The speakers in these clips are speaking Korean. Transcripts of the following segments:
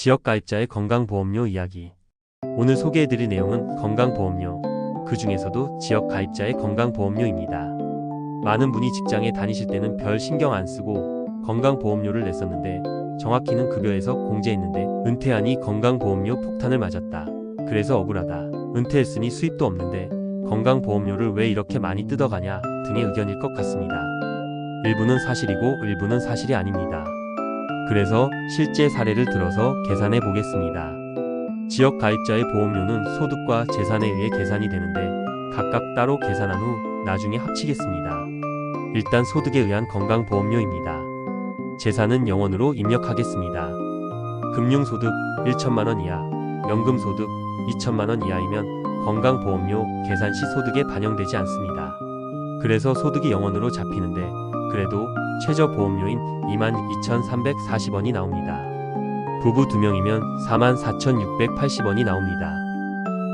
지역 가입자의 건강보험료 이야기. 오늘 소개해드릴 내용은 건강보험료, 그 중에서도 지역 가입자의 건강보험료입니다. 많은 분이 직장에 다니실 때는 별 신경 안 쓰고 건강보험료를 냈었는데 정확히는 급여에서 공제했는데 은퇴하니 건강보험료 폭탄을 맞았다. 그래서 억울하다. 은퇴했으니 수입도 없는데 건강보험료를 왜 이렇게 많이 뜯어가냐 등의 의견일 것 같습니다. 일부는 사실이고 일부는 사실이 아닙니다. 그래서 실제 사례를 들어서 계산해 보겠습니다. 지역 가입자의 보험료는 소득과 재산에 의해 계산이 되는데 각각 따로 계산한 후 나중에 합치겠습니다. 일단 소득에 의한 건강보험료입니다. 재산은 0원으로 입력하겠습니다. 금융소득 1천만원 이하, 연금소득 2천만원 이하이면 건강보험료 계산 시 소득에 반영되지 않습니다. 그래서 소득이 0원으로 잡히는데 그래도 최저 보험료인 22,340원이 나옵니다. 부부 2명이면 44,680원이 나옵니다.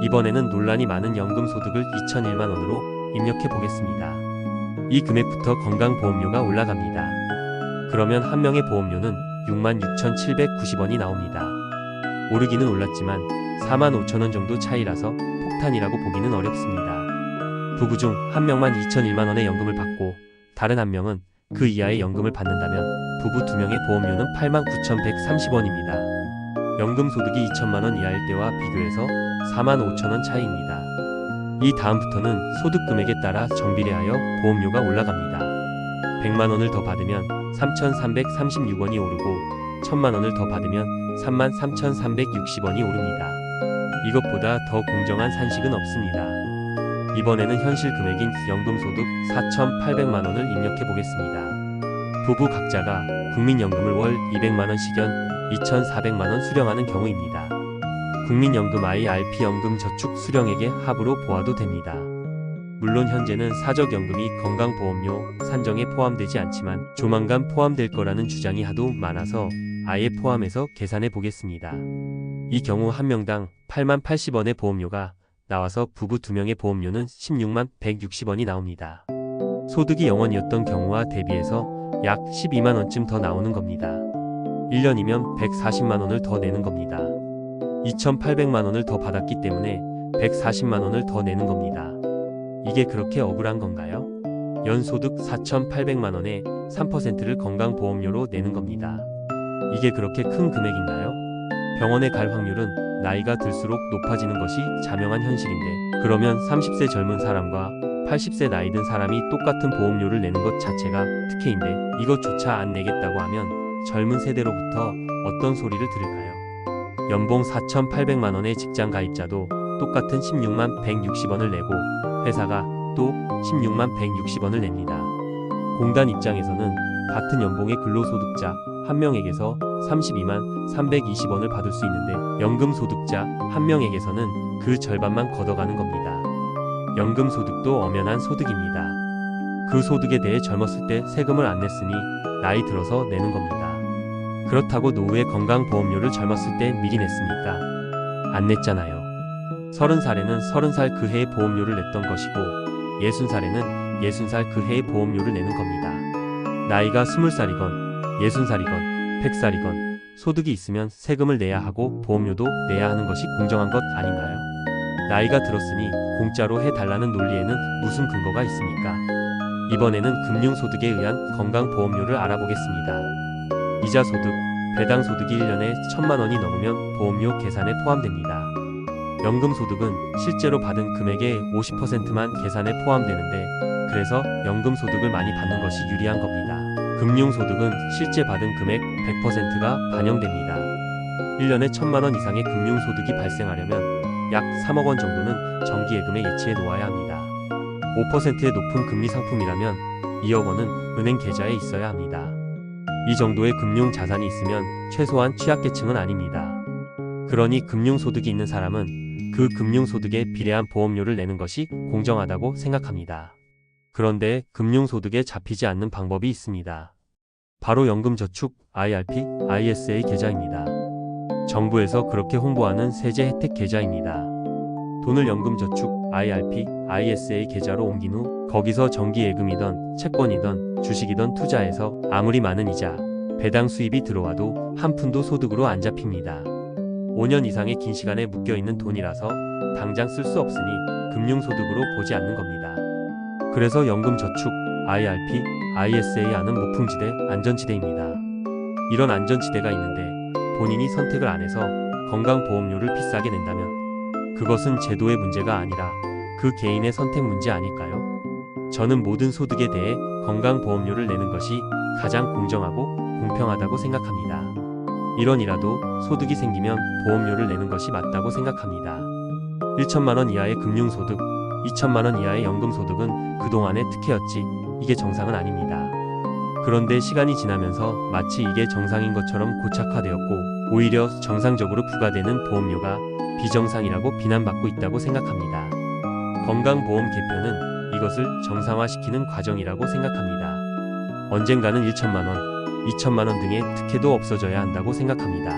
이번에는 논란이 많은 연금소득을 2,001만 원으로 입력해 보겠습니다. 이 금액부터 건강보험료가 올라갑니다. 그러면 한 명의 보험료는 66,790원이 나옵니다. 오르기는 올랐지만 45,000원 정도 차이라서 폭탄이라고 보기는 어렵습니다. 부부 중 한 명만 2,001만 원의 연금을 받고 다른 한 명은 그 이하의 연금을 받는다면 부부 두 명의 보험료는 89,130원입니다. 연금 소득이 2천만 원 이하일 때와 비교해서 4만 5천 원 차이입니다. 이 다음부터는 소득 금액에 따라 정비례하여 보험료가 올라갑니다. 100만 원을 더 받으면 3,336원이 오르고 1,000만 원을 더 받으면 33,360원이 오릅니다. 이것보다 더 공정한 산식은 없습니다. 이번에는 현실 금액인 연금소득 4,800만 원을 입력해 보겠습니다. 부부 각자가 국민연금을 월 200만 원씩연 2,400만 원 수령하는 경우입니다. 국민연금 IRP 연금 저축 수령액의 합으로 보아도 됩니다. 물론 현재는 사적연금이 건강보험료 산정에 포함되지 않지만 조만간 포함될 거라는 주장이 하도 많아서 아예 포함해서 계산해 보겠습니다. 이 경우 한 명당 8만 80원의 보험료가 나와서 부부 2명의 보험료는 16만 160원이 나옵니다. 소득이 0원이었던 경우와 대비해서 약 12만 원쯤 더 나오는 겁니다. 1년이면 140만 원을 더 내는 겁니다. 2,800만 원을 더 받았기 때문에 140만 원을 더 내는 겁니다. 이게 그렇게 억울한 건가요? 연소득 4,800만 원에 3%를 건강보험료로 내는 겁니다. 이게 그렇게 큰 금액인가요? 병원에 갈 확률은 나이가 들수록 높아지는 것이 자명한 현실인데 그러면 30세 젊은 사람과 80세 나이 든 사람이 똑같은 보험료를 내는 것 자체가 특혜인데 이것조차 안 내겠다고 하면 젊은 세대로부터 어떤 소리를 들을까요? 연봉 4,800만 원의 직장 가입자도 똑같은 16만 160원을 내고 회사가 또 16만 160원을 냅니다. 공단 입장에서는 같은 연봉의 근로소득자 한 명에게서 32만 320원을 받을 수 있는데 연금 소득자 한 명에게서는 그 절반만 걷어가는 겁니다. 연금 소득도 엄연한 소득입니다. 그 소득에 대해 젊었을 때 세금을 안 냈으니 나이 들어서 내는 겁니다. 그렇다고 노후의 건강보험료를 젊었을 때 미리 냈습니까? 안 냈잖아요. 30살에는 30살 그 해의 보험료를 냈던 것이고 60살에는 60살 그 해의 보험료를 내는 겁니다. 나이가 20살이건 60살이건 100살이건 소득이 있으면 세금을 내야 하고 보험료도 내야 하는 것이 공정한 것 아닌가요? 나이가 들었으니 공짜로 해달라는 논리에는 무슨 근거가 있습니까? 이번에는 금융소득에 의한 건강보험료를 알아보겠습니다. 이자소득, 배당소득이 1년에 1천만 원이 넘으면 보험료 계산에 포함됩니다. 연금소득은 실제로 받은 금액의 50%만 계산에 포함되는데 그래서 연금소득을 많이 받는 것이 유리한 겁니다. 금융소득은 실제 받은 금액 100%가 반영됩니다. 1년에 1천만 원 이상의 금융소득이 발생하려면 약 3억 원 정도는 정기예금에 예치해 놓아야 합니다. 5%의 높은 금리 상품이라면 2억 원은 은행 계좌에 있어야 합니다. 이 정도의 금융 자산이 있으면 최소한 취약계층은 아닙니다. 그러니 금융소득이 있는 사람은 그 금융소득에 비례한 보험료를 내는 것이 공정하다고 생각합니다. 그런데 금융소득에 잡히지 않는 방법이 있습니다. 바로 연금저축 IRP, ISA 계좌입니다. 정부에서 그렇게 홍보하는 세제 혜택 계좌입니다. 돈을 연금저축 IRP, ISA 계좌로 옮긴 후 거기서 정기예금이던 채권이던 주식이던 투자해서 아무리 많은 이자, 배당 수입이 들어와도 한 푼도 소득으로 안 잡힙니다. 5년 이상의 긴 시간에 묶여 있는 돈이라서 당장 쓸 수 없으니 금융소득으로 보지 않는 겁니다. 그래서 연금저축, IRP, ISA 하는 무풍지대, 안전지대입니다. 이런 안전지대가 있는데 본인이 선택을 안 해서 건강보험료를 비싸게 낸다면 그것은 제도의 문제가 아니라 그 개인의 선택 문제 아닐까요? 저는 모든 소득에 대해 건강보험료를 내는 것이 가장 공정하고 공평하다고 생각합니다. 1원이라도 소득이 생기면 보험료를 내는 것이 맞다고 생각합니다. 1천만 원 이하의 금융소득, 2천만 원 이하의 연금소득은 그동안의 특혜였지 이게 정상은 아닙니다. 그런데 시간이 지나면서 마치 이게 정상인 것처럼 고착화되었고 오히려 정상적으로 부과되는 보험료가 비정상이라고 비난받고 있다고 생각합니다. 건강보험 개편은 이것을 정상화시키는 과정이라고 생각합니다. 언젠가는 1천만 원, 2천만 원 등의 특혜도 없어져야 한다고 생각합니다.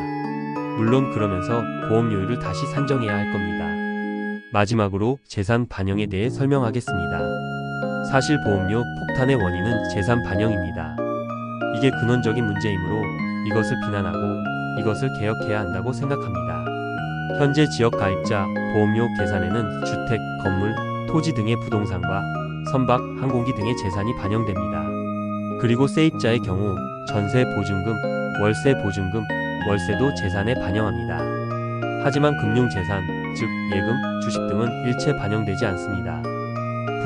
물론 그러면서 보험료율을 다시 산정해야 할 겁니다. 마지막으로 재산 반영에 대해 설명하겠습니다. 사실 보험료 폭탄의 원인은 재산 반영입니다. 이게 근원적인 문제이므로 이것을 비난하고 이것을 개혁해야 한다고 생각합니다. 현재 지역 가입자 보험료 계산에는 주택, 건물, 토지 등의 부동산과 선박, 항공기 등의 재산이 반영됩니다. 그리고 세입자의 경우 전세 보증금, 월세 보증금, 월세도 재산에 반영합니다. 하지만 금융 재산, 즉 예금, 주식 등은 일체 반영되지 않습니다.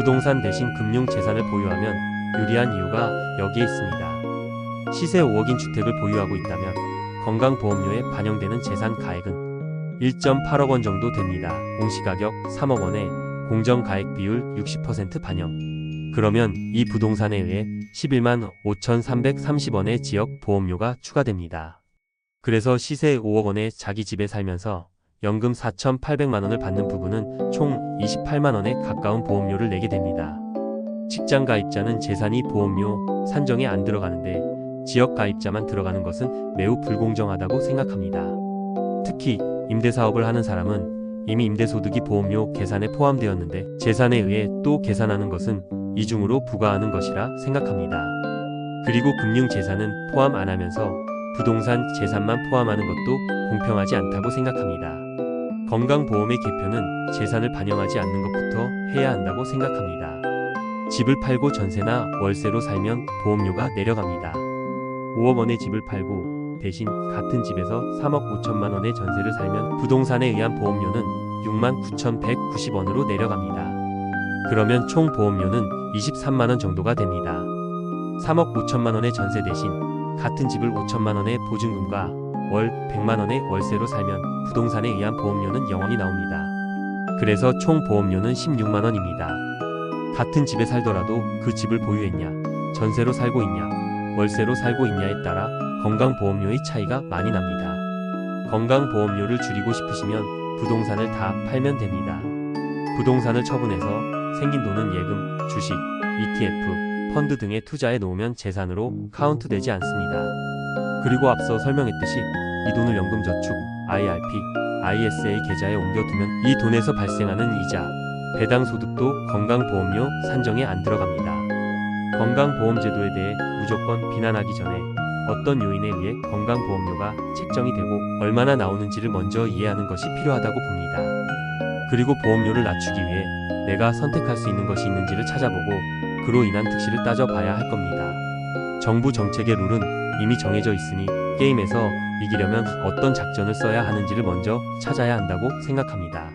부동산 대신 금융 재산을 보유하면 유리한 이유가 여기에 있습니다. 시세 5억인 주택을 보유하고 있다면 건강보험료에 반영되는 재산 가액은 1.8억 원 정도 됩니다. 공시가격 3억 원에 공정가액 비율 60% 반영. 그러면 이 부동산에 의해 11만 5,330원의 지역 보험료가 추가됩니다. 그래서 시세 5억 원에 자기 집에 살면서 연금 4,800만 원을 받는 부부는 총 28만 원에 가까운 보험료를 내게 됩니다. 직장 가입자는 재산이 보험료 산정에 안 들어가는데 지역 가입자만 들어가는 것은 매우 불공정하다고 생각합니다. 특히 임대 사업을 하는 사람은 이미 임대소득이 보험료 계산에 포함되었는데 재산에 의해 또 계산하는 것은 이중으로 부과하는 것이라 생각합니다. 그리고 금융재산은 포함 안 하면서 부동산 재산만 포함하는 것도 공평하지 않다고 생각합니다. 건강보험의 개편은 재산을 반영하지 않는 것부터 해야 한다고 생각합니다. 집을 팔고 전세나 월세로 살면 보험료가 내려갑니다. 5억 원의 집을 팔고 대신 같은 집에서 3억 5천만 원의 전세를 살면 부동산에 의한 보험료는 6만 9,190원으로 내려갑니다. 그러면 총 보험료는 23만 원 정도가 됩니다. 3억 5천만 원의 전세 대신 같은 집을 5천만 원의 보증금과 월 100만 원의 월세로 살면 부동산에 의한 보험료는 0원이 나옵니다. 그래서 총 보험료는 16만 원입니다. 같은 집에 살더라도 그 집을 보유했냐, 전세로 살고 있냐, 월세로 살고 있냐에 따라 건강보험료의 차이가 많이 납니다. 건강보험료를 줄이고 싶으시면 부동산을 다 팔면 됩니다. 부동산을 처분해서 생긴 돈은 예금, 주식, ETF, 펀드 등에 투자해 놓으면 재산으로 카운트되지 않습니다. 그리고 앞서 설명했듯이 이 돈을 연금저축, IRP, ISA 계좌에 옮겨두면 이 돈에서 발생하는 이자, 배당 소득도 건강보험료 산정에 안 들어갑니다. 건강보험제도에 대해 무조건 비난하기 전에 어떤 요인에 의해 건강보험료가 책정이 되고 얼마나 나오는지를 먼저 이해하는 것이 필요하다고 봅니다. 그리고 보험료를 낮추기 위해 내가 선택할 수 있는 것이 있는지를 찾아보고 그로 인한 특실을 따져봐야 할 겁니다. 정부 정책의 룰은 이미 정해져 있으니 게임에서 이기려면 어떤 작전을 써야 하는지를 먼저 찾아야 한다고 생각합니다.